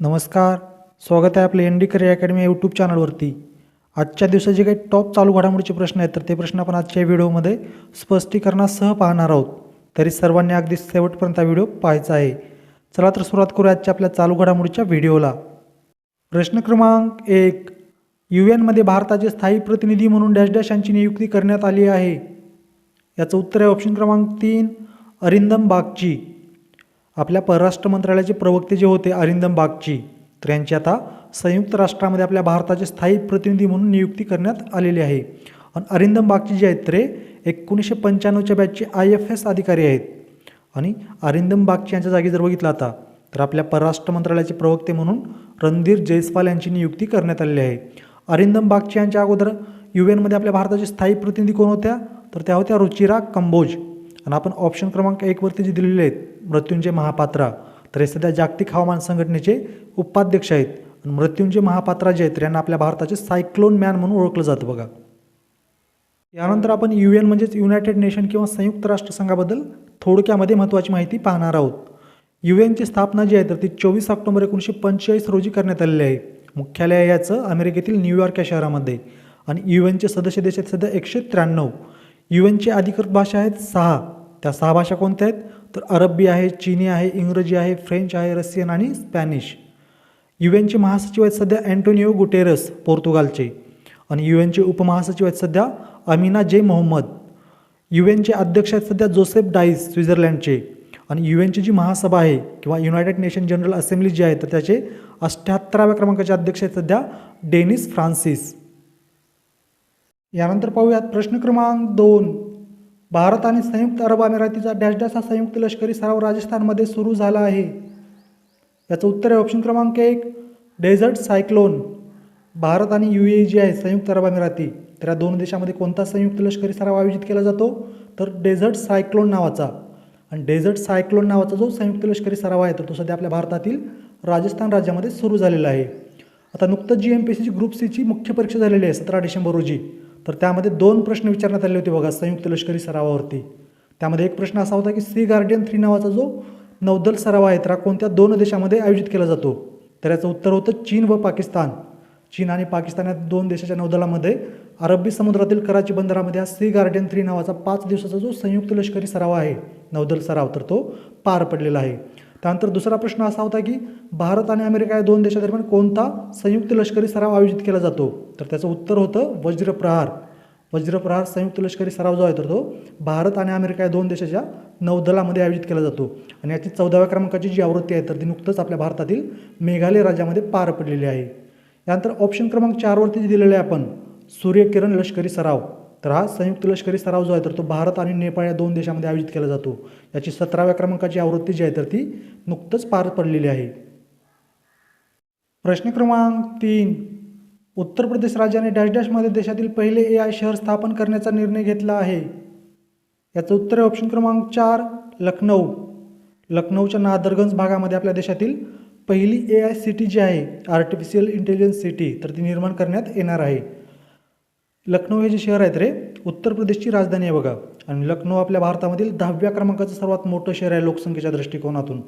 नमस्कार स्वागत आहे आपलं N D career academy YouTube चॅनलवरती आजच्या दिवसात जे काही टॉप चालू घडामोडीचे प्रश्न आहेत तर ते प्रश्न आपण आजच्या व्हिडिओमध्ये स्पष्टीकरणासह पाहणार आहोत. तरी सर्वांनी अगदी शेवटपर्यंत हा व्हिडिओ पाहायचा आहे. चला तर सुरुवात करूया आजच्या आपल्या चालू घडामोडीच्या व्हिडिओला प्रश्न क्रमांक एक यू एनमध्ये भारताचे स्थायी प्रतिनिधी म्हणून डॅश डॅश यांची नियुक्ती करण्यात आली आहे. याचं उत्तर आहे ऑप्शन क्रमांक तीन अरिंदम बागची. आपल्या परराष्ट्र मंत्रालयाचे प्रवक्ते जे होते अरिंदम बागची तर यांची आता संयुक्त राष्ट्रामध्ये आपल्या भारताचे स्थायी प्रतिनिधी म्हणून नियुक्ती करण्यात आलेली आहे. आणि अरिंदम बागची जे आहेत ते एकोणीसशे पंच्याण्णवच्या बॅचचे आय एफ एस अधिकारी आहेत. आणि अरिंदम बागची यांच्या जागी जर बघितलं आता तर आपल्या परराष्ट्र मंत्रालयाचे प्रवक्ते म्हणून रणधीर जयस्वाल यांची नियुक्ती करण्यात आलेली आहे. अरिंदम बागची यांच्या अगोदर यू एनमध्ये आपल्या भारताचे स्थायी प्रतिनिधी कोण होत्या तर त्या होत्या रुचिरा कंबोज. आणि आपण ऑप्शन क्रमांक एकवरती जे दिलेले आहेत मृत्युंजय महापात्रा तर हे सध्या जागतिक हवामान संघटनेचे उपाध्यक्ष आहेत. आणि मृत्युंजय महापात्रा जे आहेत तर यांना आपल्या भारताचे सायक्लोन मॅन म्हणून ओळखलं जातं बघा. यानंतर आपण यू एन म्हणजेच युनायटेड नेशन किंवा संयुक्त राष्ट्रसंघाबद्दल थोडक्यामध्ये महत्त्वाची माहिती पाहणार आहोत. यू एनची स्थापना जी आहे तर ती चोवीस ऑक्टोबर एकोणीसशे पंचेचाळीस रोजी करण्यात आलेली आहे. मुख्यालय याचं अमेरिकेतील न्यूयॉर्क या शहरामध्ये. आणि यू एनचे सदस्य देश आहेत सध्या एकशे त्र्याण्णव. यू एनची अधिकृत भाषा आहेत सहा. त्या सहा भाषा कोणत्या आहेत? तर अरबी आहे चीनी आहे इंग्रजी आहे फ्रेंच आहे रशियन आणि स्पॅनिश. यू एनचे महासचिव आहेत सध्या अँटोनिओ गुटेरस पोर्तुगालचे. आणि यू एनचे उपमहासचिव आहेत सध्या अमिना जे मोहम्मद. यू एनचे अध्यक्ष आहेत सध्या जोसेफ डाईस स्वित्झर्लंडचे. आणि यू एनची जी महासभा आहे किंवा युनायटेड नेशन जनरल असेंब्ली जी आहे तर त्याचे अठ्ठ्याहत्तराव्या क्रमांकाचे अध्यक्ष आहेत सध्या डेनिस फ्रान्सिस. यानंतर पाहूयात प्रश्न क्रमांक दोन. भारत आणि संयुक्त अरब अमिरातीचा डॅश डॅश हा संयुक्त लष्करी सराव राजस्थानमध्ये सुरू झाला आहे. याचं उत्तर आहे ऑप्शन क्रमांक एक डेझर्ट सायक्लोन भारत आणि यू ए जी आहे संयुक्त अरब अमिराती तर या दोन देशामध्ये कोणता संयुक्त लष्करी सराव आयोजित केला जातो? तर डेझर्ट सायक्लोन नावाचा. आणि डेझर्ट सायक्लोन नावाचा जो संयुक्त लष्करी सराव आहे तर तो सध्या आपल्या भारतातील राजस्थान राज्यामध्ये सुरू झालेला आहे. आता नुकतंच जी एम पी सीची ग्रुप सीची मुख्य परीक्षा झालेली आहे सतरा डिसेंबर रोजी. तर त्यामध्ये दोन प्रश्न विचारण्यात आले होते बघा संयुक्त लष्करी सरावावरती. त्यामध्ये एक प्रश्न असा होता की सी गार्डियन थ्री नावाचा जो नौदल सराव आहे तर हा कोणत्या दोन देशामध्ये आयोजित केला जातो? तर याचं उत्तर होतं चीन व पाकिस्तान. चीन आणि पाकिस्तान या दोन देशाच्या नौदलामध्ये अरबी समुद्रातील कराची बंदरामध्ये हा सी गार्डियन थ्री नावाचा पाच दिवसाचा जो संयुक्त लष्करी सराव आहे नौदल सराव तर तो पार पडलेला आहे. त्यानंतर दुसरा प्रश्न असा होता की भारत आणि अमेरिका या दोन देशादरम्यान कोणता संयुक्त लष्करी सराव आयोजित केला जातो? तर त्याचं उत्तर होतं वज्रप्रहार वज्रप्रहार संयुक्त लष्करी सराव जो आहे तर तो भारत आणि अमेरिका या दोन देशाच्या नौदलामध्ये आयोजित केला जातो. आणि याची चौदाव्या क्रमांकाची जी आवृत्ती आहे तर ती नुकतंच आपल्या भारतातील मेघालय राज्यामध्ये पार पडलेली आहे. यानंतर ऑप्शन क्रमांक चारवरती जे दिलेलं आहे आपण सूर्यकिरण लष्करी सराव. तर हा संयुक्त लष्करी सराव जो आहे तर तो भारत आणि नेपाळ या दोन देशामध्ये आयोजित केला जातो. याची सतराव्या क्रमांकाची आवृत्ती जी आहे तर ती नुकतंच पार पडलेली आहे. प्रश्न क्रमांक तीन. उत्तर प्रदेश राज्याने डॅश डॅशमध्ये देशातील पहिले ए आय शहर स्थापन करण्याचा निर्णय घेतला आहे. याचं उत्तर आहे ऑप्शन क्रमांक चार लखनौ. लखनौच्या नादरगंज भागामध्ये आपल्या देशातील पहिली ए आय सिटी जी आहे आर्टिफिशियल इंटेलिजन्स सिटी तर ती निर्माण करण्यात येणार आहे. लखनौ हे जे शहर आहेत रे उत्तर प्रदेशची राजधानी आहे बघा. आणि लखनौ आपल्या भारतामधील दहाव्या क्रमांकाचं सर्वात मोठं शहर आहे लोकसंख्येच्या दृष्टिकोनातून.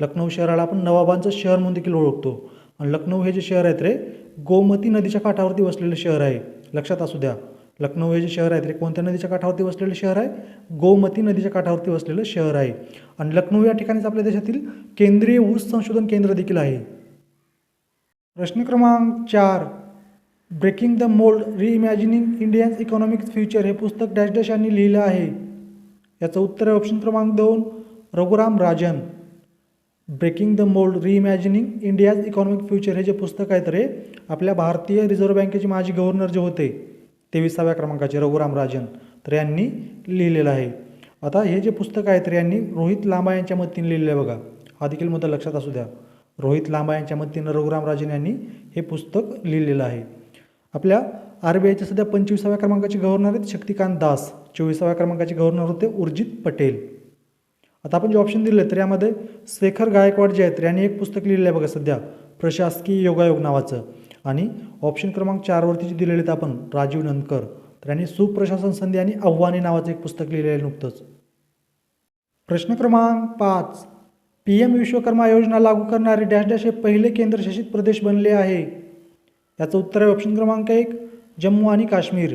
लखनौ शहराला आपण नवाबांचं शहर म्हणून देखील ओळखतो. आणि लखनौ हे जे शहर आहेत रे गोमती नदीच्या काठावरती वसलेलं शहर आहे. लक्षात असू द्या. लखनौ हे जे शहर आहेत रे कोणत्या नदीच्या काठावरती वसलेलं शहर आहे? गोमती नदीच्या काठावरती वसलेलं शहर आहे. आणि लखनौ या ठिकाणीच आपल्या देशातील केंद्रीय ऊस संशोधन केंद्र देखील आहे. प्रश्न क्रमांक चार. Breaking the mold reimagining Indians economic future हे पुस्तक डॅश डॅश यांनी लिहिलं आहे. याचं उत्तर आहे ऑप्शन क्रमांक दोन Raghuram Rajan. Breaking the mold reimagining India's economic future हे जे पुस्तक आहे तर हे आपल्या भारतीय रिझर्व्ह बँकेचे माजी गव्हर्नर जे होते तेविसाव्या क्रमांकाचे रघुराम राजन. तर यांनी लिहिलेलं आहे. आता हे जे पुस्तक आहे तर यांनी रोहित लांबा यांच्या मदतीने लिहिलेलं आहे बघा. हा देखील मुद्दा लक्षात असू द्या. रोहित लांबा यांच्या मदतीनं रघुराम राजन यांनी हे पुस्तक लिहिलेलं आहे. आपल्या आर बी आयच्या सध्या पंचवीसाव्या क्रमांकाचे गव्हर्नर आहेत शक्तिकांत दास. चोवीसाव्या क्रमांकाचे गव्हर्नर होते उर्जित पटेल. आता आपण जे ऑप्शन दिले तर यामध्ये शेखर गायकवाड जे आहेत यांनी एक पुस्तक लिहिलेलं आहे बघा सध्या प्रशासकीय योगायोग नावाचं. आणि ऑप्शन क्रमांक चारवरती जे दिलेले आहेत आपण राजीव नंदकर तर यांनी सुप्रशासन संधी आणि आव्हाने नावाचं एक पुस्तक लिहिलेलं आहे नुकतंच. प्रश्न क्रमांक पाच पी एम विश्वकर्मा योजना लागू करणारे डॅश डॅश हे पहिले केंद्रशासित प्रदेश बनले आहे. याचं उत्तर आहे ऑप्शन क्रमांक एक जम्मू आणि काश्मीर.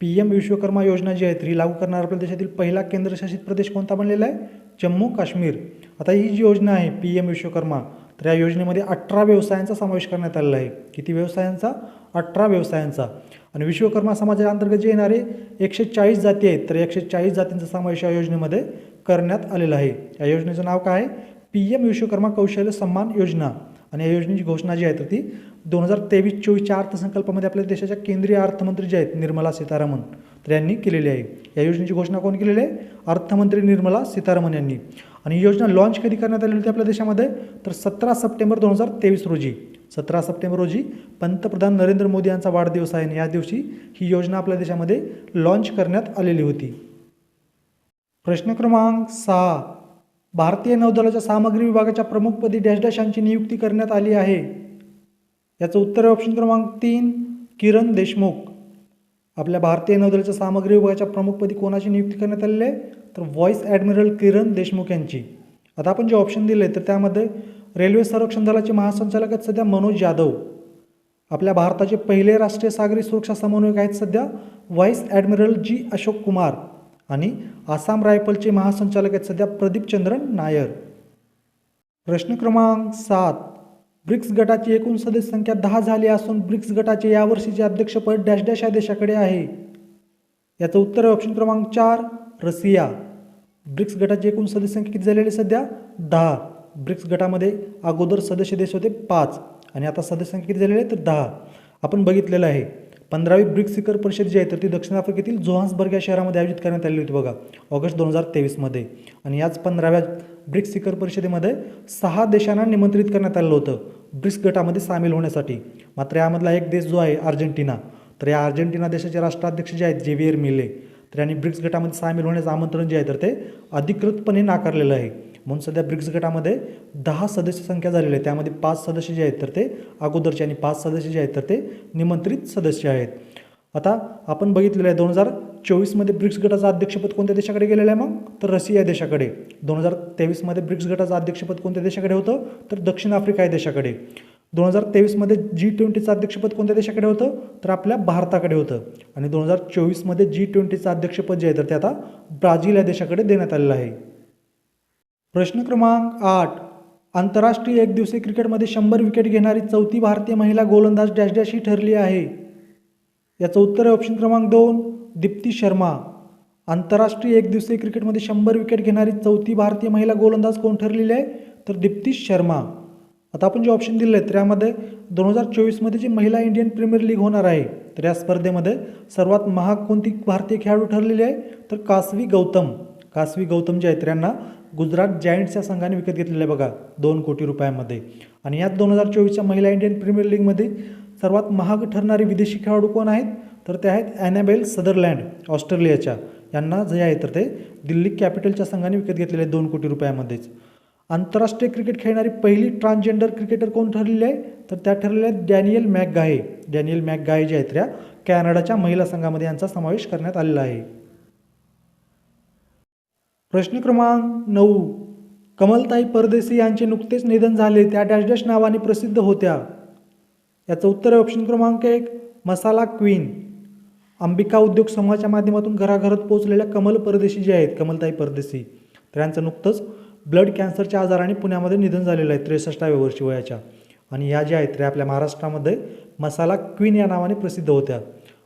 पी एम विश्वकर्मा योजना जी आहे ती लागू करणारा आपल्या देशातील पहिला केंद्रशासित प्रदेश कोणता बनलेला आहे? जम्मू काश्मीर. आता ही जी योजना आहे पी एम विश्वकर्मा तर या योजनेमध्ये अठरा व्यवसायांचा समावेश करण्यात आलेला आहे. किती व्यवसायांचा? अठरा व्यवसायांचा. आणि विश्वकर्मा समाजाच्या अंतर्गत जे येणारे एकशे चाळीस जाती आहेत तर एकशे चाळीस जातींचा समावेश या योजनेमध्ये करण्यात आलेला आहे. या योजनेचं नाव काय आहे? पी एम विश्वकर्मा कौशल्य सन्मान योजना. आणि या योजनेची घोषणा जी आहे तर ती दोन हजार तेवीस चोवीसच्या अर्थसंकल्पामध्ये आपल्या देशाच्या केंद्रीय अर्थमंत्री जे आहेत निर्मला सीतारामन तर यांनी केलेली आहे. या योजनेची घोषणा कोण केलेली आहे? अर्थमंत्री निर्मला सीतारामन यांनी. आणि योजना लॉन्च कधी करण्यात आली होती आपल्या देशामध्ये? तर सतरा सप्टेंबर दोन हजार तेवीस रोजी. सतरा सप्टेंबर रोजी पंतप्रधान नरेंद्र मोदी यांचा वाढदिवस आहे आणि या दिवशी ही योजना आपल्या देशामध्ये लॉन्च करण्यात आलेली होती. प्रश्न क्रमांक सहा. भारतीय नौदलाच्या सामग्री विभागाच्या प्रमुखपदी डॅश यांची नियुक्ती करण्यात आली आहे. याचं उत्तर ऑप्शन क्रमांक तीन किरण देशमुख. आपल्या भारतीय नौदलाच्या सामग्री विभागाच्या प्रमुखपदी कोणाची नियुक्ती करण्यात आलेली आहे? तर व्हॉइस ॲडमिरल किरण देशमुख यांची. आता आपण जे ऑप्शन दिले तर त्यामध्ये रेल्वे संरक्षण दलाचे महासंचालक आहेत सध्या मनोज यादव. आपल्या भारताचे पहिले राष्ट्रीय सागरी सुरक्षा समन्वयक आहेत सध्या vice admiral G Ashok Kumar. आणि आसाम रायफलचे महासंचालक आहेत सध्या प्रदीपचंद्रन नायर. प्रश्न क्रमांक सात ब्रिक्स गटाची एकूण सदस्य संख्या दहा झाली असून ब्रिक्स गटाचे यावर्षीचे अध्यक्षपद डॅश डॅश या देशाकडे आहे. याचं उत्तर आहे ऑप्शन क्रमांक चार रसिया. ब्रिक्स गटाची एकूण सदस्य संख्या किती झालेली सध्या? दहा. ब्रिक्स गटामध्ये अगोदर सदस्य देश होते पाच. आणि आता सदस्य संख्या किती झालेली आहे? तर दहा. आपण बघितलेलं आहे. पंधरावी ब्रिक्स शिखर परिषद जी आहे तर ती दक्षिण आफ्रिकेतील जोहान्सबर्ग या शहरामध्ये आयोजित करण्यात आली होती बघा ऑगस्ट दोन हजार तेवीसमध्ये. आणि याच पंधराव्या ब्रिक्स शिखर परिषदेमध्ये सहा देशांना निमंत्रित करण्यात आलं होतं ब्रिक्स गटामध्ये सामील होण्यासाठी. मात्र यामधला एक देश जो आहे अर्जेंटिना. तर या अर्जेंटिना देशाचे राष्ट्राध्यक्ष जे आहेत जेवियर मिले. तर यांनी ब्रिक्स गटामध्ये सामील होण्याचं आमंत्रण जे आहे तर ते अधिकृतपणे नाकारलेलं आहे. म्हणून सध्या ब्रिक्स गटामध्ये दहा सदस्य संख्या झालेली आहे. त्यामध्ये पाच सदस्य जे आहेत तर ते अगोदरचे आणि पाच सदस्य जे आहेत तर ते निमंत्रित सदस्य आहेत. आता आपण बघितलेलं आहे दोन हजार चोवीसमध्ये ब्रिक्स गटाचं अध्यक्षपद कोणत्या देशाकडे गेलेलं आहे मग? तर रशिया देशाकडे. दोन हजार तेवीसमध्ये ब्रिक्स गटाचं अध्यक्षपद कोणत्या देशाकडे होतं? तर दक्षिण आफ्रिका या देशाकडे. दोन हजार तेवीसमध्ये जी ट्वेंटीचं अध्यक्षपद कोणत्या देशाकडे होतं? तर आपल्या भारताकडे होतं. आणि दोन हजार चोवीसमध्ये जी ट्वेंटीचं अध्यक्षपद जे आहे तर ते आता ब्राझील या देशाकडे देण्यात आलेलं आहे. प्रश्न क्रमांक आठ. आंतरराष्ट्रीय एकदिवसीय क्रिकेटमध्ये शंभर विकेट घेणारी चौथी भारतीय महिला गोलंदाज डॅश डॅश ही ठरली आहे. याचं उत्तर आहे ऑप्शन क्रमांक दोन दीप्ती शर्मा. आंतरराष्ट्रीय एकदिवसीय क्रिकेटमध्ये शंभर विकेट घेणारी चौथी भारतीय महिला गोलंदाज कोण ठरलेली आहे? तर दीप्ती शर्मा. आता आपण जे ऑप्शन दिले आहेत त्यामध्ये दोन हजार चोवीसमध्ये जी महिला इंडियन प्रीमियर लीग होणार आहे तर या स्पर्धेमध्ये सर्वात महाग कोणती भारतीय खेळाडू ठरलेली आहे? तर कासवी गौतम. कासवी गौतम जे आहेत तर यांना गुजरात जायंट्सच्या संघाने विकत घेतलेलं आहे बघा दोन कोटी रुपयामध्ये. आणि यात दोन हजार चोवीसच्या महिला इंडियन प्रीमियर लीगमध्ये सर्वात महाग ठरणारे विदेशी खेळाडू कोण आहेत? तर ते आहेत ॲनाबेल सदरलँड ऑस्ट्रेलियाच्या. यांना जे आहे तर ते दिल्ली कॅपिटलच्या संघाने विकत घेतलेले आहे दोन कोटी रुपयामध्येच. आंतरराष्ट्रीय क्रिकेट खेळणारी पहिली ट्रान्सजेंडर क्रिकेटर कोण ठरलेली आहे? तर त्या ठरलेल्या आहेत डॅनियल मॅकगाहे. डॅनियल मॅकगाहे ज्या आहेत त्या कॅनडाच्या महिला संघामध्ये यांचा समावेश करण्यात आलेला आहे. प्रश्न क्रमांक नऊ. कमलताई परदेशी यांचे नुकतेच निधन झाले त्या डॅश डॅश नावाने प्रसिद्ध होत्या. याचं उत्तर आहे ऑप्शन क्रमांक एक मसाला क्वीन. अंबिका उद्योग समूहाच्या माध्यमातून घराघरात पोहोचलेल्या कमल परदेशी जे आहेत कमलताई परदेशी तर यांचं नुकतंच ब्लड कॅन्सरच्या आजाराने पुण्यामध्ये निधन झालेलं आहे त्रेसष्टाव्या वर्षी वयाच्या. आणि ह्या ज्या आहेत त्या आपल्या महाराष्ट्रामध्ये मसाला क्वीन या नावाने प्रसिद्ध होत्या.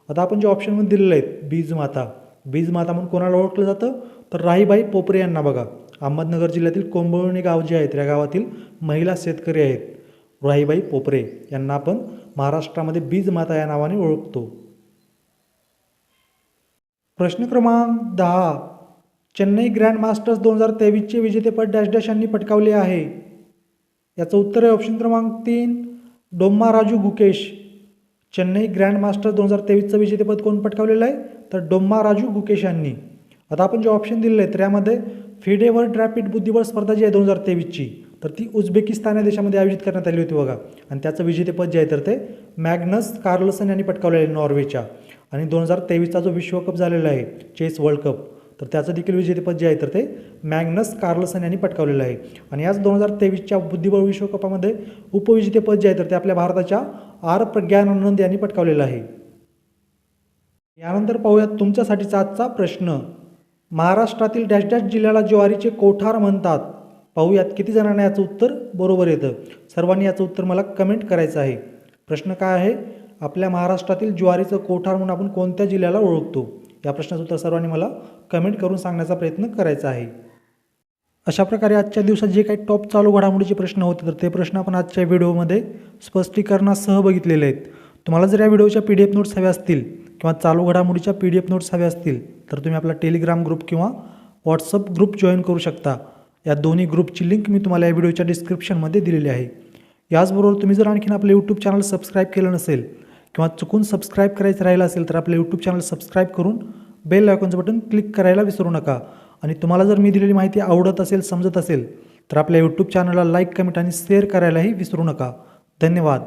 आता आपण जे ऑप्शनमध्ये दिलेले आहेत बीज माता. बीजमाता म्हणून कोणाला ओळखलं जातं? तर राहीबाई पोपरे यांना बघा. अहमदनगर जिल्ह्यातील कोंबवणी गाव जे आहेत त्या गावातील महिला शेतकरी आहेत. राहीबाई पोपरे यांना आपण महाराष्ट्रामध्ये बीजमाता या नावाने ओळखतो. प्रश्न क्रमांक दहा. चेन्नई ग्रँड मास्टर्स दोन हजार तेवीसचे विजेतेपद डॅश डॅश यांनी पटकावले आहे. याचं उत्तर आहे ऑप्शन क्रमांक तीन. Dommaraju Gukesh. Chennai grand masters दोन हजार तेवीसचं विजेतेपद कोण पटकावलेलं आहे? तर डोम्मा राजू गुकेश यांनी. आता आपण जे ऑप्शन दिलेलं आहे तर यामध्ये फिडे वर्ल्ड रॅपिड बुद्धिबळ स्पर्धा जी आहे दोन हजार तेवीसची तर ती उझबेकिस्तान या देशामध्ये आयोजित करण्यात आली होती बघा. आणि त्याचं विजेतेपद जे आहे तर ते मॅग्नस कार्लसन यांनी पटकावलेलं आहे नॉर्वेच्या. आणि दोन हजार तेवीसचा जो विश्वकप झालेला आहे चेस वर्ल्ड कप तर त्याचं देखील विजेतेपद जे आहे तर ते मॅग्नस कार्लसन यांनी पटकावलेलं आहे. आणि याच दोन हजार तेवीसच्या बुद्धिबळ विश्वकपामध्ये उपविजेतेपद जे आहे तर ते आपल्या भारताच्या आर प्रज्ञानानंद यांनी पटकावलेलं आहे. यानंतर पाहूयात तुमच्यासाठीचा आजचा प्रश्न. महाराष्ट्रातील डॅश डॅश जिल्ह्याला ज्वारीचे कोठार म्हणतात. पाहूयात किती जणांना याचं उत्तर बरोबर येतं. सर्वांनी याचं उत्तर मला कमेंट करायचं आहे. प्रश्न काय आहे? आपल्या महाराष्ट्रातील ज्वारीचं कोठार म्हणून आपण कोणत्या जिल्ह्याला ओळखतो? या प्रश्नाचं उत्तर सर्वांनी मला कमेंट करून सांगण्याचा प्रयत्न करायचा आहे. अशा प्रकारे आजच्या दिवसात जे काही टॉप चालू घडामोडीचे प्रश्न होते तर ते प्रश्न आपण आजच्या व्हिडिओमध्ये स्पष्टीकरणासह बघितलेले आहेत. तुम्हाला जर या व्हिडिओच्या पी डी एफ नोट्स हव्या असतील किंवा चालू घडामोडीच्या पी डी एफ नोट्स हव्या असतील तर तुम्ही आपला टेलिग्राम ग्रुप किंवा व्हॉट्सअप ग्रुप जॉईन करू शकता. या दोन्ही ग्रुपची लिंक मी तुम्हाला या व्हिडिओच्या डिस्क्रिप्शनमध्ये दिलेली आहे. याचबरोबर तुम्ही जर आणखीन आपलं यूट्यूब चॅनल सबस्क्राईब केलं नसेल किंवा चुकून सबस्क्राईब करायचं राहिलं असेल तर आपलं यूट्यूब चॅनल सबस्क्राईब करून बेल आयकॉनचं बटन क्लिक करायला विसरू नका. आणि तुम्हाला जर मी दिलेली माहिती आवडत असेल समजत असेल तर आपल्या यूट्यूब चॅनलला लाईक कमेंट आणि शेअर करायलाही विसरू नका. धन्यवाद.